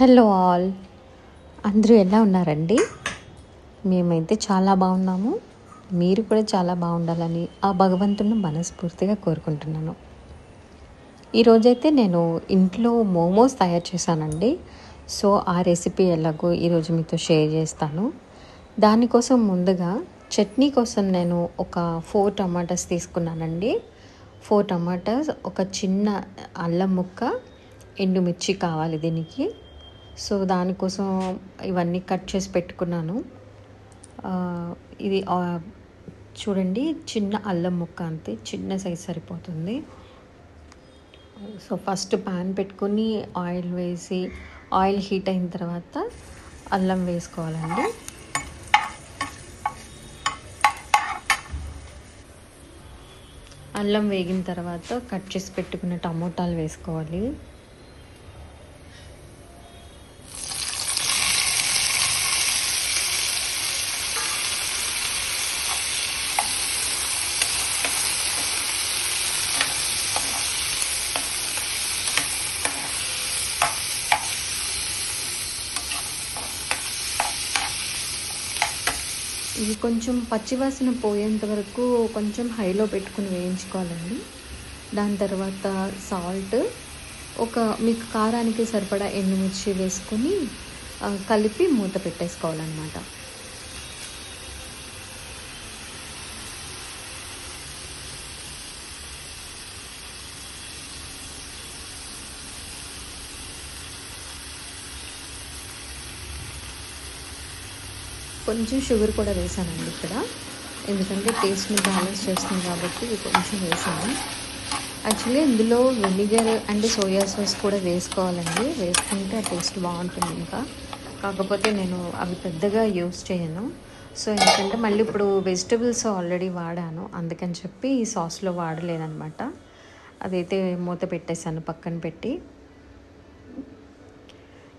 Hello all. అందరూ ఎలా ఉన్నారండి? మేమైతే చాలా బాగున్నాము. మీరు కూడా చాలా బాగుండాలని ఆ భగవంతుని మనస్ఫూర్తిగా కోరుకుంటున్నాను. ఈరోజైతే నేను ఇంట్లో మోమోస్ తయారు చేశానండి. సో ఆ రెసిపీ ఎలాగో ఈరోజు మీతో షేర్ చేస్తాను. దానికోసం ముందుగా చట్నీ కోసం నేను ఒక ఫోర్ టమాటాస్ తీసుకున్నానండి. ఫోర్ టమాటాస్ ఒక చిన్న అల్లం ముక్క ఎండుమిర్చి కావాలి దీనికి. సో దానికోసం ఇవన్నీ కట్ చేసి పెట్టుకున్నాను. ఇది చూడండి చిన్న అల్లం ముక్క అంతే చిన్న సైజ్ సరిపోతుంది. సో ఫస్ట్ పాన్ పెట్టుకొని ఆయిల్ వేసి ఆయిల్ హీట్ అయిన తర్వాత అల్లం వేసుకోవాలండి. అల్లం వేగిన తర్వాత కట్ చేసి పెట్టుకున్న టమోటాలు వేసుకోవాలి. ఇది కొంచెం పచ్చివాసన పోయేంత వరకు కొంచెం హైలో పెట్టుకుని వేయించుకోవాలండి. దాని తర్వాత సాల్ట్ ఒక మీకు కారానికి సరిపడా ఎండుమిర్చి వేసుకొని కలిపి మూత పెట్టేసుకోవాలన్నమాట. కొంచెం షుగర్ కూడా వేసానండి ఇక్కడ. ఎందుకంటే టేస్ట్ని బ్యాలెన్స్ చేస్తుంది కాబట్టి ఇది కొంచెం వేసాను. యాక్చువల్లీ ఇందులో వెనిగర్ అండ్ సోయా సాస్ కూడా వేసుకోవాలండి. వేసుకుంటే ఆ టేస్ట్ బాగుంటుంది ఇంకా. కాకపోతే నేను అవి పెద్దగా యూస్ చేయను. సో ఎందుకంటే మళ్ళీ ఇప్పుడు వెజిటబుల్స్ ఆల్రెడీ వాడాను. అందుకని చెప్పి ఈ సాస్లో వాడలేదనమాట అదైతే మూత పెట్టేశాను పక్కన పెట్టి.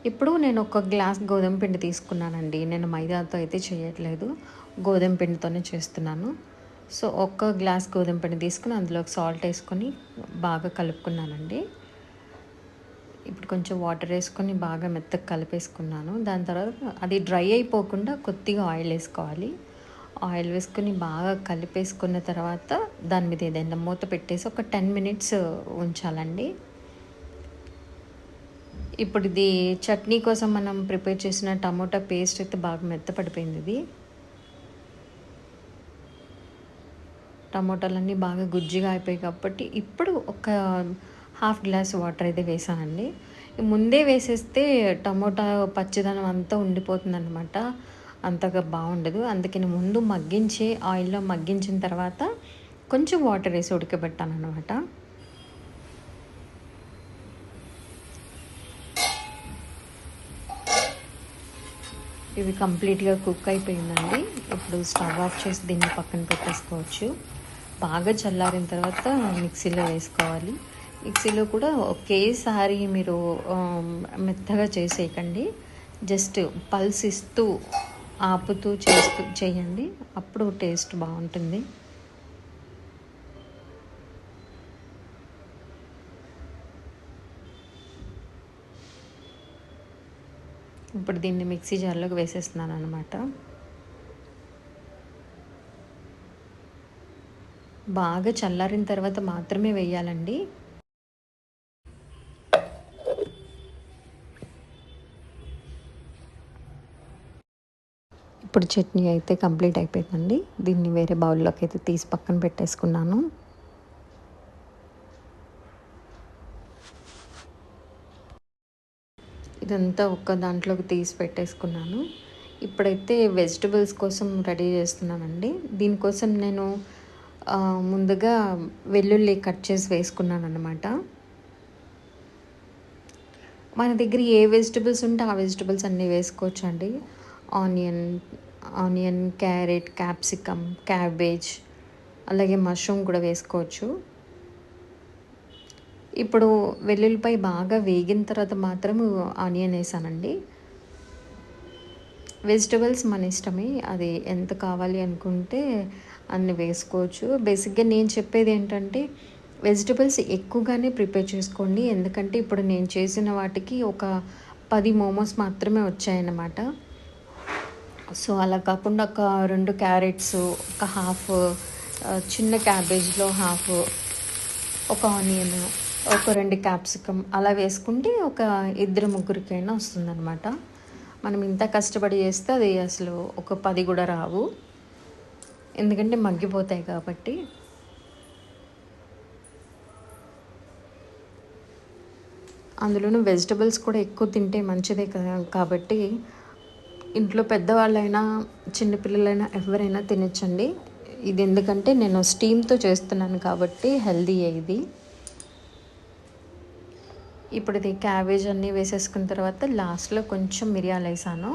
ఇప్పుడు నేను ఒక గ్లాస్ గోధుమ పిండి తీసుకున్నానండి. నేను మైదాతో అయితే చేయట్లేదు. గోధుమ పిండితోనే చేస్తున్నాను. సో ఒక్క గ్లాస్ గోధుమ పిండి తీసుకుని అందులో సాల్ట్ వేసుకొని బాగా కలుపుకున్నానండి. ఇప్పుడు కొంచెం వాటర్ వేసుకొని బాగా మెత్తగా కలిపేసుకున్నాను. దాని తర్వాత అది డ్రై అయిపోకుండా కొద్దిగా ఆయిల్ వేసుకోవాలి. ఆయిల్ వేసుకొని బాగా కలిపేసుకున్న తర్వాత దాని మీద ఏదైనా మూత పెట్టేసి ఒక టెన్ మినిట్స్ ఉంచాలండి. ఇప్పుడు ఇది చట్నీ కోసం మనం ప్రిపేర్ చేసిన టమోటా పేస్ట్ అయితే బాగా మెత్తపడిపోయింది ఇది. టమోటాలన్నీ బాగా గుజ్జిగా అయిపోయాయి కాబట్టి ఇప్పుడు ఒక హాఫ్ గ్లాస్ వాటర్ అయితే వేసానండి. ముందే వేసేస్తే టమోటా పచ్చిదనం అంతా ఉండిపోతుంది అనమాట అంతగా బాగుండదు. అందుకని ముందు మగ్గించి ఆయిల్లో మగ్గించిన తర్వాత కొంచెం వాటర్ వేసి ఉడకబెట్టాను అనమాట ఇవి కంప్లీట్గా కుక్ అయిపోయిందండి. ఇప్పుడు స్టవ్ ఆఫ్ చేసి దీన్ని పక్కన పెట్టేసుకోవచ్చు. బాగా చల్లారిన తర్వాత మిక్సీలో వేసుకోవాలి. మిక్సీలో కూడా ఒకేసారి మీరు మెత్తగా చేసేయకండి. జస్ట్ పల్స్ ఇస్తూ ఆపుతూ చేస్తూ చేయండి. అప్పుడు టేస్ట్ బాగుంటుంది. ఇప్పుడు దీన్ని మిక్సీ జార్లోకి వేసేస్తున్నాను అనమాట బాగా చల్లారిన తర్వాత మాత్రమే వేయాలండి. ఇప్పుడు చట్నీ అయితే కంప్లీట్ అయిపోయిందండి. దీన్ని వేరే బౌల్లోకి అయితే తీసి పక్కన పెట్టేసుకున్నాను. ఇదంతా ఒక్క దాంట్లోకి తీసి పెట్టేసుకున్నాను. ఇప్పుడైతే వెజిటబుల్స్ కోసం రెడీ చేస్తున్నానండి. దీనికోసం నేను ముందుగా వెల్లుల్లి కట్ చేసి వేసుకున్నాను అనమాట మన దగ్గర ఏ వెజిటబుల్స్ ఉంటే ఆ వెజిటబుల్స్ అన్నీ వేసుకోవచ్చు అండి onion onion carrot capsicum cabbage అలాగే మష్రూమ్ కూడా వేసుకోవచ్చు. ఇప్పుడు వెల్లుల్లిపై బాగా వేగిన తర్వాత మాత్రం ఆనియన్ వేసానండి. వెజిటబుల్స్ మన ఇష్టమే. అది ఎంత కావాలి అనుకుంటే అన్ని వేసుకోవచ్చు. బేసిక్గా నేను చెప్పేది ఏంటంటే వెజిటబుల్స్ ఎక్కువగానే ప్రిపేర్ చేసుకోండి. ఎందుకంటే ఇప్పుడు నేను చేసిన వాటికి ఒక పది మోమోస్ మాత్రమే వచ్చాయన్నమాట. సో అలా కాకుండా ఒక రెండు క్యారెట్స్ ఒక హాఫ్ చిన్న క్యాబేజ్లో హాఫ్ ఒక ఆనియన్ ఒక రెండు క్యాప్సికమ్ అలా వేసుకుంటే ఒక ఇద్దరు ముగ్గురికైనా వస్తుందన్నమాట. మనం ఇంత కష్టపడి చేస్తే అది అసలు ఒక పది కూడా రావు. ఎందుకంటే మగ్గిపోతాయి కాబట్టి. అందులోనూ వెజిటబుల్స్ కూడా ఎక్కువ తింటే మంచిదే కదా. కాబట్టి ఇంట్లో పెద్దవాళ్ళైనా చిన్నపిల్లలైనా ఎవరైనా తినచ్చండి. ఇది ఎందుకంటే నేను స్టీమ్తో చేస్తున్నాను కాబట్టి హెల్దీ ఇది. ఇప్పుడు ఇది క్యాబేజ్ అన్నీ వేసేసుకున్న తర్వాత లాస్ట్లో కొంచెం మిరియాలు వేసాను.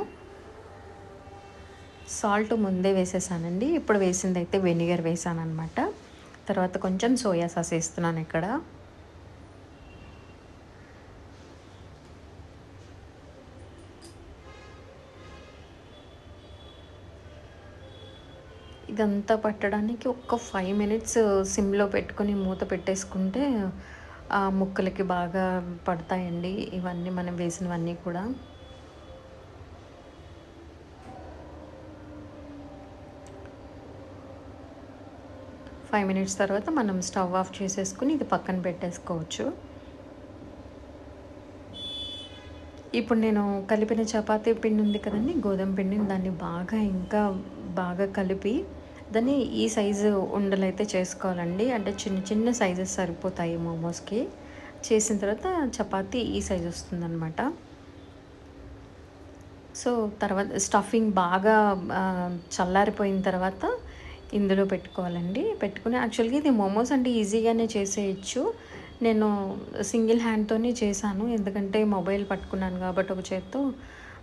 సాల్ట్ ముందే వేసేసానండి. ఇప్పుడు వేసింది అయితే వెనిగర్ వేసాను అనమాట తర్వాత కొంచెం సోయా సాస్ వేస్తున్నాను ఇక్కడ. ఇదంతా పట్టడానికి ఒక్క ఫైవ్ మినిట్స్ సిమ్లో పెట్టుకొని మూత పెట్టేసుకుంటే ముక్కలకి బాగా పడతాయండి. ఇవన్నీ మనం వేసినవన్నీ కూడా. ఫైవ్ మినిట్స్ తర్వాత మనం స్టవ్ ఆఫ్ చేసేసుకుని ఇది పక్కన పెట్టేసుకోవచ్చు. ఇప్పుడు నేను కలిపిన చపాతీ పిండి ఉంది కదండి గోధుమ పిండిని దాన్ని బాగా ఇంకా బాగా కలిపి దాన్ని ఈ సైజు ఉండలైతే చేసుకోవాలండి. అంటే చిన్న చిన్న సైజెస్ సరిపోతాయి మోమోస్కి. చేసిన తర్వాత చపాతీ ఈ సైజ్ వస్తుందన్నమాట. సో తర్వాత స్టఫింగ్ బాగా చల్లారిపోయిన తర్వాత ఇందులో పెట్టుకోవాలండి. పెట్టుకుని యాక్చువల్గా ఇది మోమోస్ అంటే ఈజీగానే చేసేయచ్చు. నేను సింగిల్ హ్యాండ్తోనే చేశాను. ఎందుకంటే మొబైల్ పట్టుకున్నాను కాబట్టి ఒక చేత్తో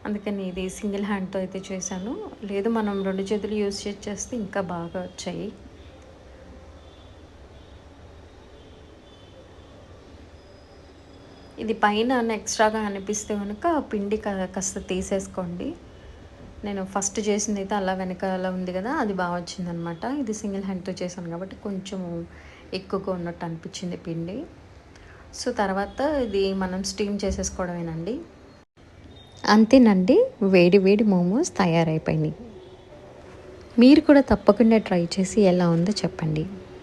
అందుకని ఇది సింగిల్ హ్యాండ్తో అయితే చేశాను. లేదు మనం రెండు చేతులు యూజ్ చేసేస్తే చేస్తే ఇంకా బాగా వచ్చాయి. ఇది పైన ఎక్స్ట్రాగా అనిపిస్తే కనుక పిండి కా- కాస్త తీసేసుకోండి. నేను ఫస్ట్ చేసింది అయితే అలా వెనకాల ఉంది కదా అది బాగా వచ్చిందనమాట. ఇది సింగిల్ హ్యాండ్తో చేశాను కాబట్టి కొంచెం ఎక్కువగా ఉన్నట్టు అనిపించింది పిండి. సో తర్వాత ఇది మనం స్టీమ్ చేసేసుకోవడమేనండి. అంతేనండి వేడి వేడి మోమోస్ తయారైపోయినాయి. మీరు కూడా తప్పకుండా ట్రై చేసి ఎలా ఉందో చెప్పండి.